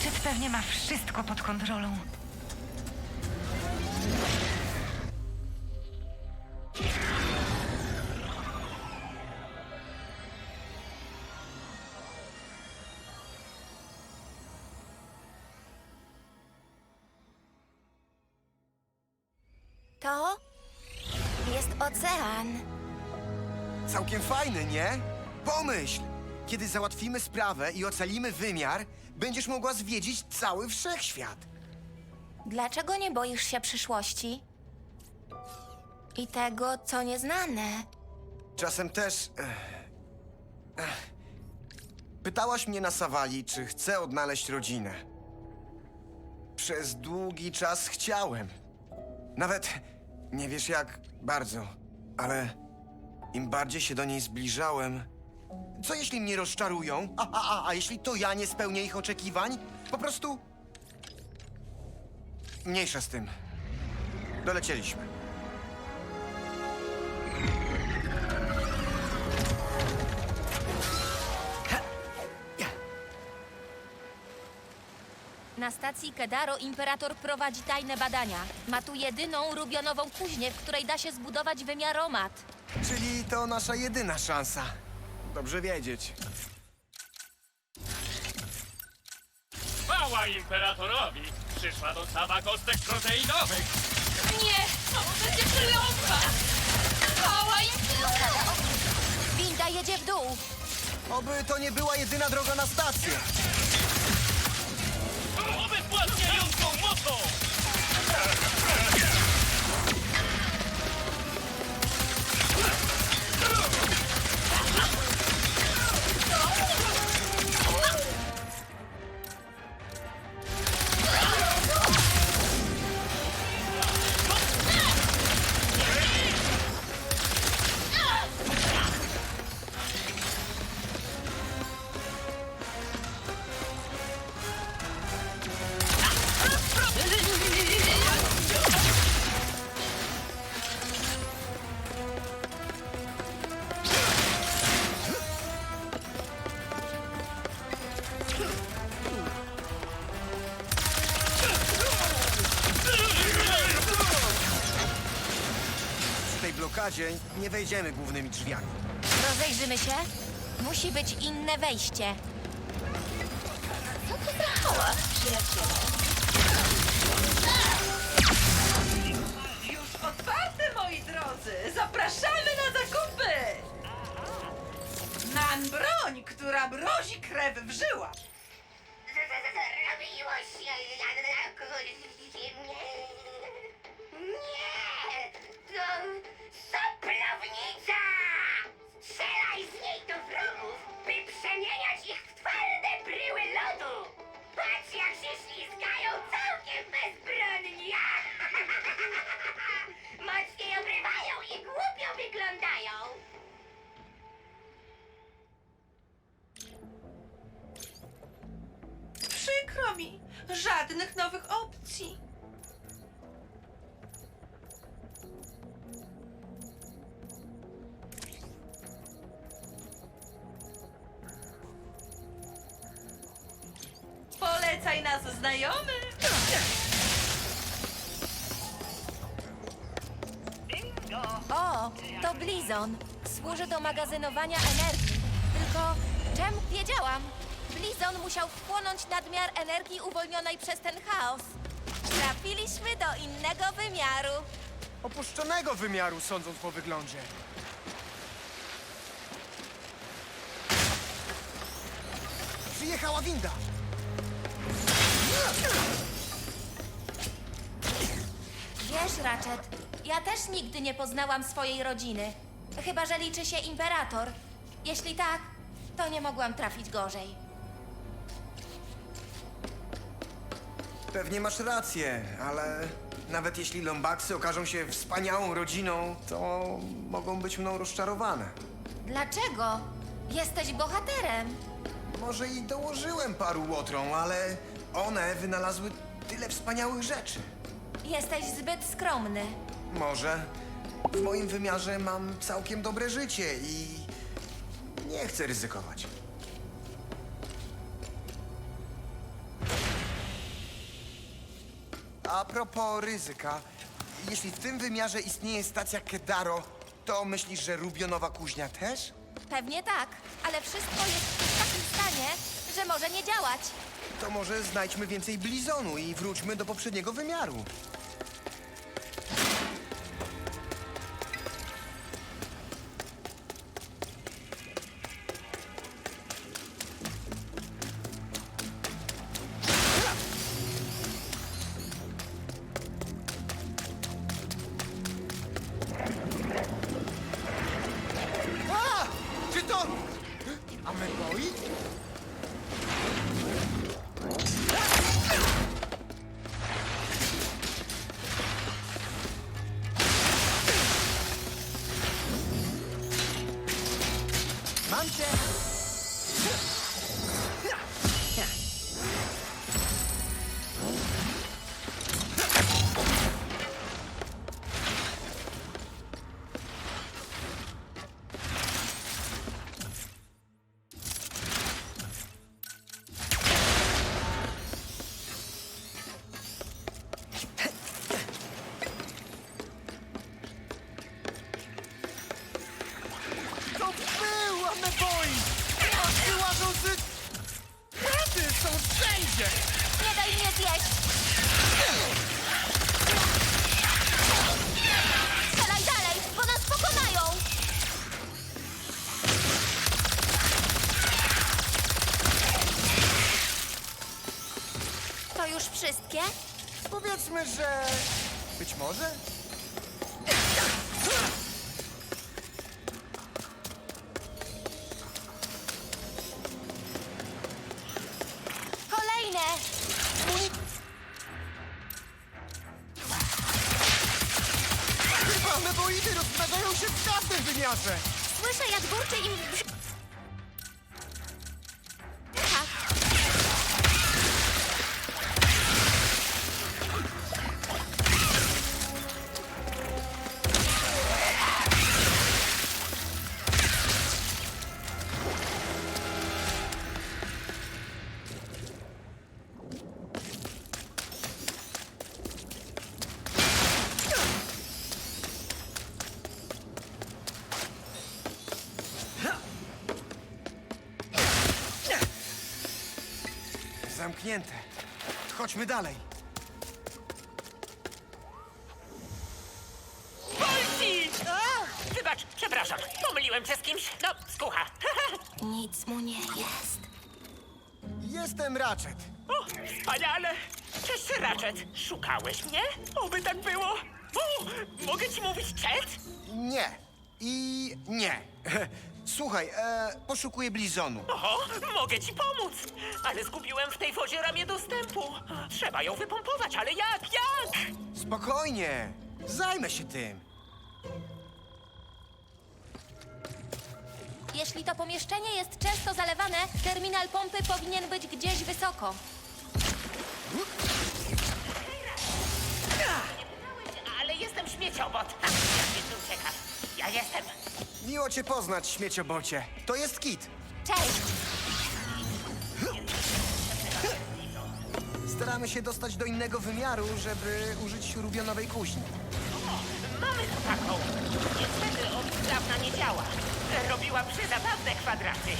Ratchet pewnie ma wszystko pod kontrolą. To jest ocean. Całkiem fajny, nie? Pomyśl! Kiedy załatwimy sprawę i ocalimy wymiar, będziesz mogła zwiedzić cały wszechświat. Dlaczego nie boisz się przyszłości? I tego, co nieznane. Czasem też. eh, eh. Pytałaś mnie na Sawali, czy chcę odnaleźć rodzinę. Przez długi czas chciałem. Nawet nie wiesz jak bardzo, ale im bardziej się do niej zbliżałem. Co jeśli mnie rozczarują? A, a, a, a jeśli to ja nie spełnię ich oczekiwań? Po prostu. Mniejsza z tym. Dolecieliśmy. Na stacji Kedaro imperator prowadzi tajne badania. Ma tu jedyną rubionową kuźnię, w której da się zbudować wymiaromat. Czyli to nasza jedyna szansa. Dobrze wiedzieć. Chwała imperatorowi! Przyszła dostawa kostek proteinowych! Nie! To będzie triumfa! Chwała imperatora! Winda jedzie w dół. Oby to nie była jedyna droga na stację. Nie wejdziemy głównymi drzwiami. Rozejrzymy się. Musi być inne wejście. Już otwarte, moi drodzy! Zapraszamy na zakupy! Nan broń, która mrozi krew w żyłach. Znajomy. O, to Blizon. Służy do magazynowania energii. Tylko czemu wiedziałam? Blizon musiał wchłonąć nadmiar energii uwolnionej przez ten chaos. Trafiliśmy do innego wymiaru. Opuszczonego wymiaru, sądząc po wyglądzie. Przyjechała winda. Wiesz, Ratchet, ja też nigdy nie poznałam swojej rodziny. Chyba, że liczy się imperator. Jeśli tak, to nie mogłam trafić gorzej. Pewnie masz rację, ale nawet jeśli Lombaksy okażą się wspaniałą rodziną, to mogą być mną rozczarowane. Dlaczego? Jesteś bohaterem. Może i dołożyłem paru łotrą, ale one wynalazły tyle wspaniałych rzeczy. Jesteś zbyt skromny. Może w moim wymiarze mam całkiem dobre życie i nie chcę ryzykować. A propos ryzyka, jeśli w tym wymiarze istnieje stacja Kedaro, to myślisz, że Rubionowa kuźnia też? Pewnie tak, ale wszystko jest w takim stanie, że może nie działać. To może znajdźmy więcej blizonu i wróćmy do poprzedniego wymiaru. Nie daj mnie zjeść! Strzelaj dalej, bo nas pokonają! To już wszystkie? Powiedzmy, że... Być może? Ameboidy rozmnażają się w każdym wymiarze! Słyszę, jak burczy im w Zamknięte. Chodźmy dalej. Polci! Wybacz, przepraszam. Pomyliłem się z kimś. No, skucha. Nic mu nie jest. Jestem Ratchet. O, wspaniale! Cześć, Ratchet. Szukałeś mnie? Oby tak było. O, mogę ci mówić Chet? Nie. I nie. Słuchaj, e, poszukuję blizonu. Oho, mogę ci pomóc. Ale zgubiłem w tej wodzie ramię dostępu. Trzeba ją wypompować, ale jak, jak? Spokojnie. Zajmę się tym. Jeśli to pomieszczenie jest często zalewane, terminal pompy powinien być gdzieś wysoko. Ale jestem śmieciobot. Jak ty uciekasz? Ja jestem. Miło cię poznać, śmieciobocie. To jest Kit. Cześć! Staramy się dostać do innego wymiaru, żeby użyć rubionowej kuźni. Mamy tu taką. Niestety od dawna nie działa. Robiła przezabawne kwadraty.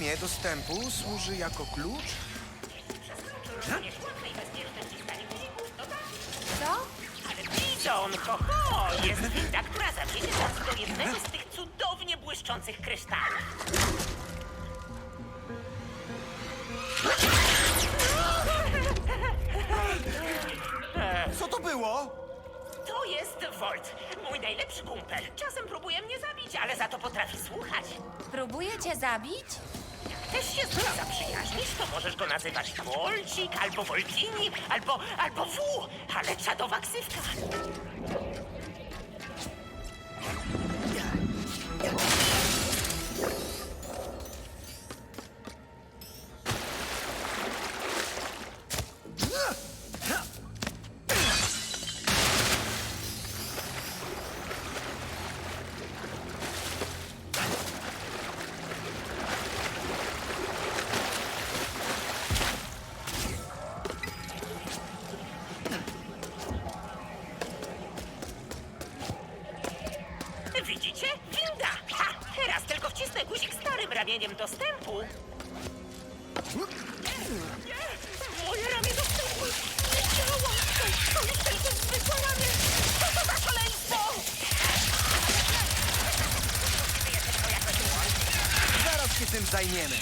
To ramię dostępu służy jako klucz? Co? Ale Bizon, ho, ho! Jest winda, która zawiezie nas do jednego z tych cudownie błyszczących kryształów. Co to było? To jest Volt, mój najlepszy kumpel. Czasem próbuje mnie zabić, ale za to potrafi słuchać. Próbuje cię zabić? Też się z nim zaprzyjaźnisz, to możesz go nazywać Wolcik, albo Wolkini, albo, albo W, ale czadowa ksywka. Tym zajmiemy.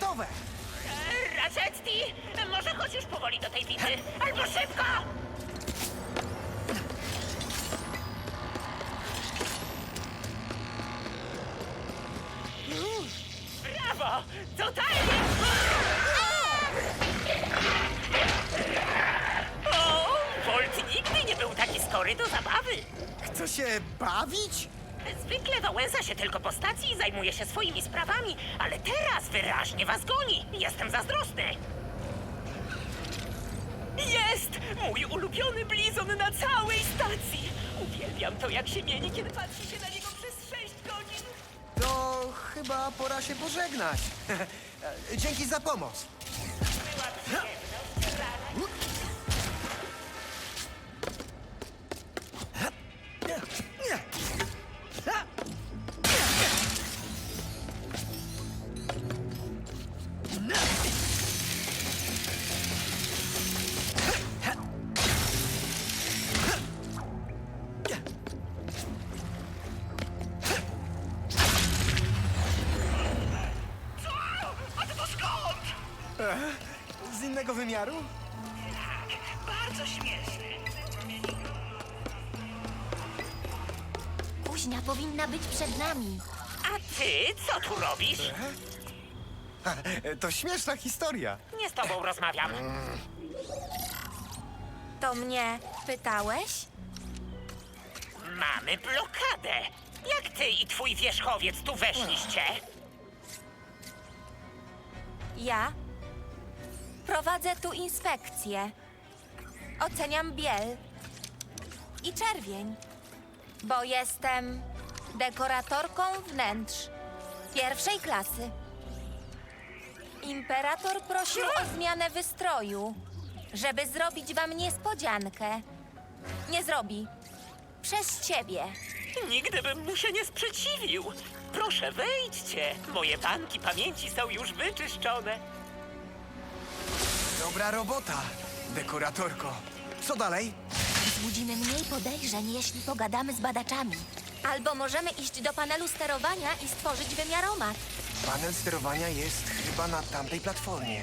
Gotowe! Racetti! Może chodź już powoli do tej windy, albo szybko! Brawo! Totalnie! O, Volt nigdy nie był taki skory do zabawy. Chce się bawić? Zwykle Wałęsa się tylko po stacji i zajmuje się swoimi sprawami, ale teraz wyraźnie was goni. Jestem zazdrosny. Jest! Mój ulubiony blizon na całej stacji! Uwielbiam to, jak się mieni, kiedy patrzy się na niego przez sześć godzin. To chyba pora się pożegnać. Dzięki za pomoc. Z innego wymiaru? Bardzo śmieszne. Kuźnia powinna być przed nami. A ty co tu robisz? To śmieszna historia. Nie z tobą rozmawiam. To mnie pytałeś? Mamy blokadę. Jak ty i twój wierzchowiec tu weszliście? Ja prowadzę tu inspekcję. Oceniam biel i czerwień, bo jestem dekoratorką wnętrz pierwszej klasy. Imperator prosił o zmianę wystroju, żeby zrobić wam niespodziankę. Nie zrobi. Przez ciebie. Nigdy bym mu się nie sprzeciwił. Proszę, wejdźcie. Moje banki pamięci są już wyczyszczone. Dobra robota, dekoratorko. Co dalej? Wzbudzimy mniej podejrzeń, jeśli pogadamy z badaczami. Albo możemy iść do panelu sterowania i stworzyć wymiaromat. Panel sterowania jest chyba na tamtej platformie.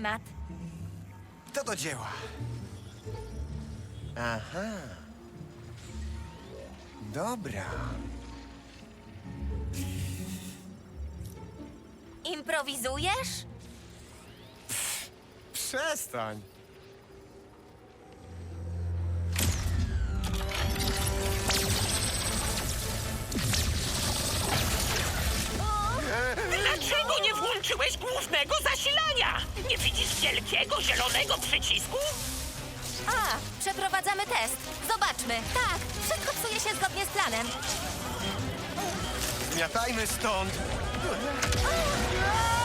Schemat. To do dzieła. Aha. Dobra. Improwizujesz? Przestań. Zielonego przycisku? A, przeprowadzamy test. Zobaczmy. Tak, wszystko psuje się zgodnie z planem. Zmiatajmy stąd. Brać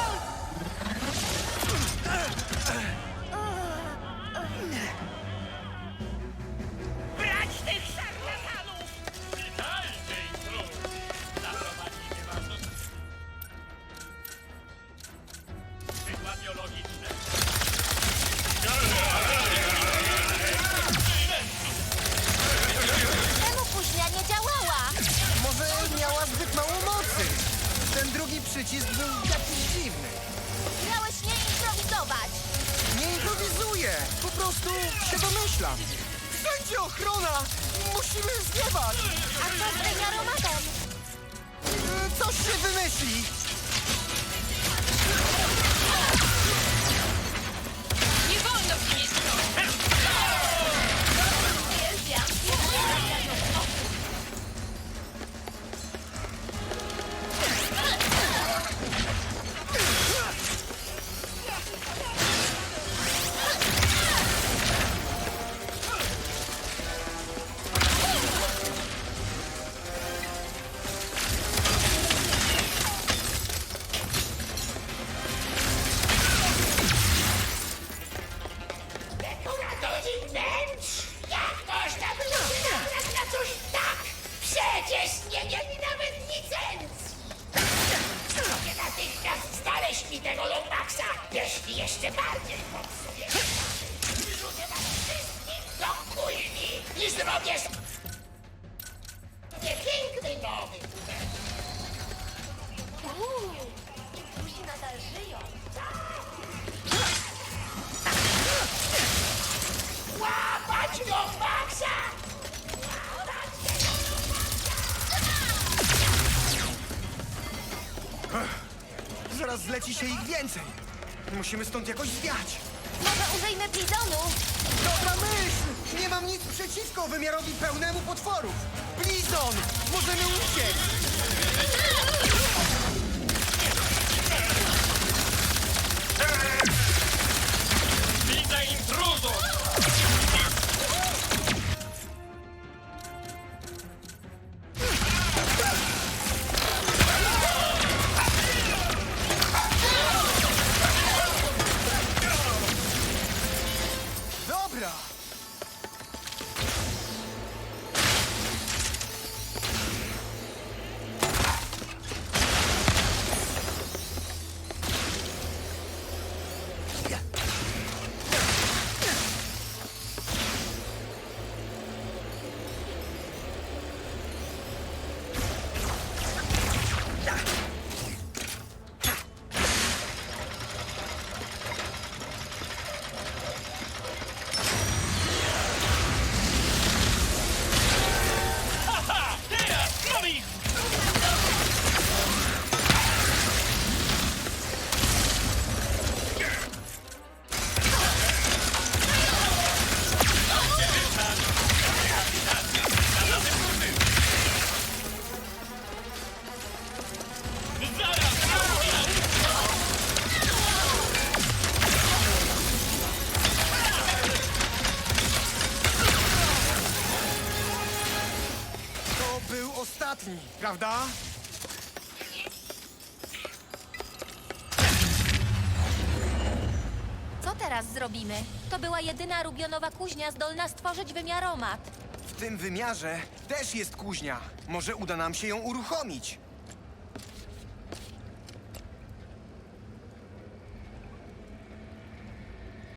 Nie mieli nawet licencji! Mogę natychmiast znaleźć mi tego Lombaxa, jeśli jeszcze bardziej popsuję. Wyrzucę was wszystkich do kujni i zrobię. Zleci się ich więcej. Musimy stąd jakoś zwiać. Może użyjmy bizonu? Dobra myśl! Nie mam nic przeciwko wymiarowi pełnemu potworów. Blizon! Możemy uciec! Jedyna rubionowa kuźnia zdolna stworzyć wymiaromat. W tym wymiarze też jest kuźnia. Może uda nam się ją uruchomić.